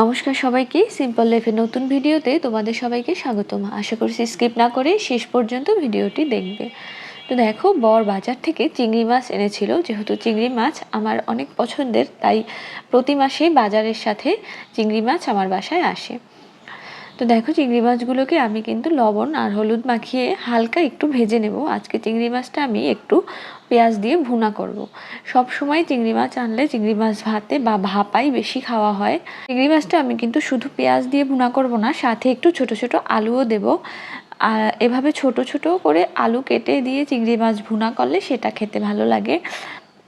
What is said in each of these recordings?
নমস্কার সবাইকে সিম্পল লাইফের নতুন ভিডিওতে তোমাদের সবাইকে স্বাগতম। আশা করছি স্কিপ না করে শেষ পর্যন্ত ভিডিওটি দেখবে। তো দেখো, বর বাজার থেকে চিংড়ি মাছ এনেছিল। যেহেতু চিংড়ি মাছ আমার অনেক পছন্দের, তাই প্রতি মাসেই বাজারের সাথে চিংড়ি মাছ আমার বাসায় আসে। তো দেখো চিংড়ি মাছগুলোকে আমি কিন্তু লবণ আর হলুদ মাখিয়ে হালকা একটু ভেজে নেব। আজকে চিংড়ি মাছটা আমি একটু পেঁয়াজ দিয়ে ভুনা করব। সব সময় চিংড়ি মাছ আনলে চিংড়ি মাছ ভাতে বা ভাপাই বেশি খাওয়া হয়। চিংড়ি মাছটা আমি কিন্তু শুধু পেঁয়াজ দিয়ে ভুনা করব না, সাথে একটু ছোট ছোট আলুও দেব। আর এভাবে ছোট ছোট করে আলু কেটে দিয়ে চিংড়ি মাছ ভুনা করলে সেটা খেতে ভালো লাগে।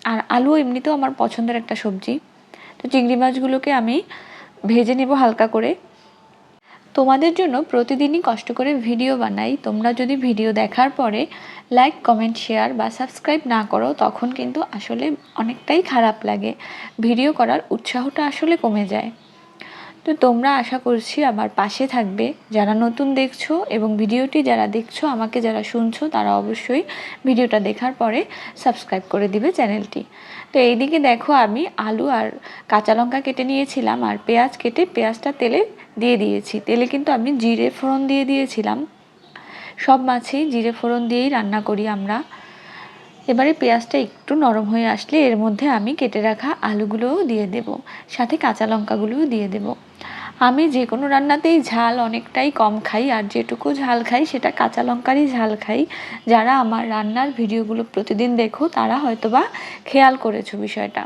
আর আলু এমনিতেও আমার পছন্দের একটা সবজি। তো চিংড়ি মাছগুলোকে আমি ভেজে নেব হালকা করে। তোমাদের জন্য প্রতিদিনই কষ্ট করে ভিডিও বানাই। তোমরা যদি ভিডিও দেখার পরে লাইক কমেন্ট শেয়ার বা সাবস্ক্রাইব না করো, তখন কিন্তু আসলে অনেকটাই খারাপ লাগে। ভিডিও করার উৎসাহটা আসলে কমে যায়। তো তোমরা আশা করছি আমার পাশে থাকবে। যারা নতুন দেখছ এবং ভিডিওটি যারা দেখছ, আমাকে যারা শুনছো, তারা অবশ্যই ভিডিওটা দেখার পরে সাবস্ক্রাইব করে দিবে চ্যানেলটি। তো এইদিকে দেখো আমি আলু আর কাঁচা লঙ্কা কেটে নিয়েছিলাম আর পেঁয়াজ কেটে পেঁয়াজটা তেলে দিয়ে দিয়েছি। তেলে কিন্তু আমি জিরে ফোড়ন দিয়ে দিয়েছিলাম। সব মাছেই জিরে ফোড়ন দিয়েই রান্না করি আমরা। এবারে পেঁয়াজটা একটু নরম হয়ে আসলে এর মধ্যে আমি কেটে রাখা আলুগুলোও দিয়ে দেব, সাথে কাঁচা লঙ্কাগুলোও দিয়ে দেব। আমি যে কোনো রান্নাতেই ঝাল অনেকটাই কম খাই, আর যেটুকু ঝাল খাই সেটা কাঁচা লঙ্কারই ঝাল খাই। যারা আমার রান্নার ভিডিওগুলো প্রতিদিন দেখো, তারা হয়তোবা খেয়াল করেছ বিষয়টা।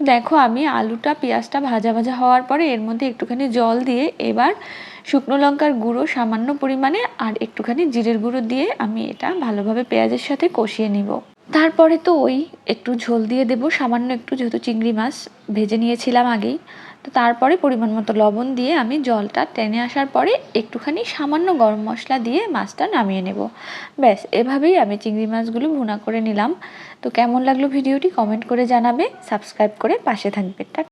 দেখো, আমি আলুটা, পেঁয়াজটা ভাজা ভাজা হওয়ার পরে এর মধ্যে একটুখানি জল দিয়ে এবার শুকনো লঙ্কার গুঁড়ো সামান্য পরিমাণে আর একটুখানি জিরের গুঁড়ো দিয়ে আমি এটা ভালোভাবে পেঁয়াজের সাথে কষিয়ে নিব। তারপরে তো ওই একটু ঝোল দিয়ে দেবো, সামান্য একটু যেহেতু চিংড়ি মাছ ভেজে নিয়েছিলাম আগেই। তো তারপরে পরিমাণ মতো লবণ দিয়ে আমি জলটা টেনে আসার পরে একটুখানি সামান্য গরম মশলা দিয়ে মাছটা নামিয়ে নেব। ব্যাস, এভাবেই আমি চিংড়ি মাছগুলো ভুনা করে নিলাম। তো কেমন লাগল ভিডিওটি কমেন্ট করে জানাবে, সাবস্ক্রাইব করে পাশে থাকবে।